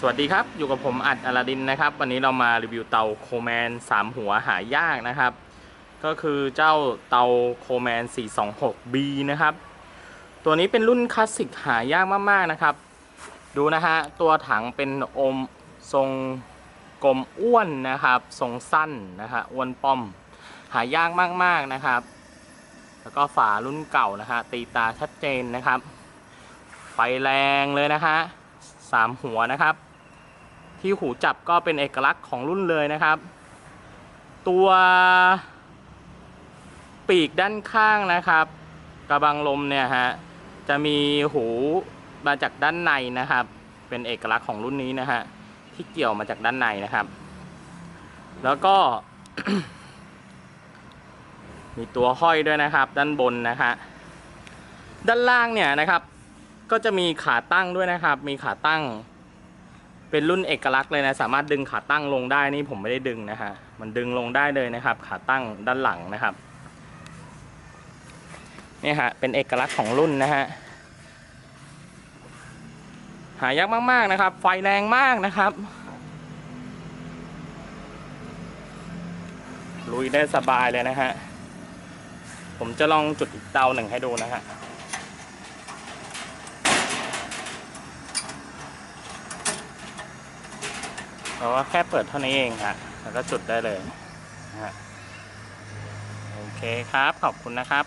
สวัสดีครับ อยู่กับผมอัดอลาดินนะครับ วันนี้เรามารีวิวเตาโคแมน 3 หัวหายากนะครับ ก็คือเจ้าเตาโคแมน 426B นะครับ ตัวนี้เป็นรุ่นคลาสสิกหายากมากๆนะครับ ดูนะฮะ ตัวถังเป็นอมทรงกลมอ้วนนะครับ ทรงสั้นนะฮะอ้วนป้อม หายากมากๆนะครับ แล้วก็ฝารุ่นเก่านะฮะตีตาชัดเจนนะครับ ไฟแรงเลยนะฮะสามหัวนะครับ ที่หูจับก็เป็นเอกลักษณ์ของรุ่นเลยนะครับ ตัวปีกด้านข้างนะครับ กระบังลมเนี่ยฮะจะมีหูมาจากด้านในนะครับ เป็นเอกลักษณ์ของรุ่นนี้นะฮะที่เกี่ยวมาจากด้านในนะครับ แล้วก็ มีตัวห้อยด้วยนะครับ ด้านบนนะฮะด้านล่างเนี่ยนะครับ ก็จะมีขาตั้งด้วยนะครับ มีขาตั้ง เป็นรุ่นเอกลักษณ์เลยนะ สามารถดึงขาตั้งลงได้นี่ผมไม่ได้ดึงนะฮะ มันดึงลงได้เลยนะครับ ขาตั้งด้านหลังนะครับนี่ฮะเป็นเอกลักษณ์ของรุ่นนะฮะหายากมากๆนะครับ ไฟแรงมากนะครับ ลุยได้สบายเลยนะฮะ ผมจะลองจุดอีกเตาหนึ่งให้ดูนะฮะ เราะว่าแค่เปิดเท่านี้เองฮะแล้วก็จุดได้เลยนะฮะโอเคครับขอบคุณนะครับ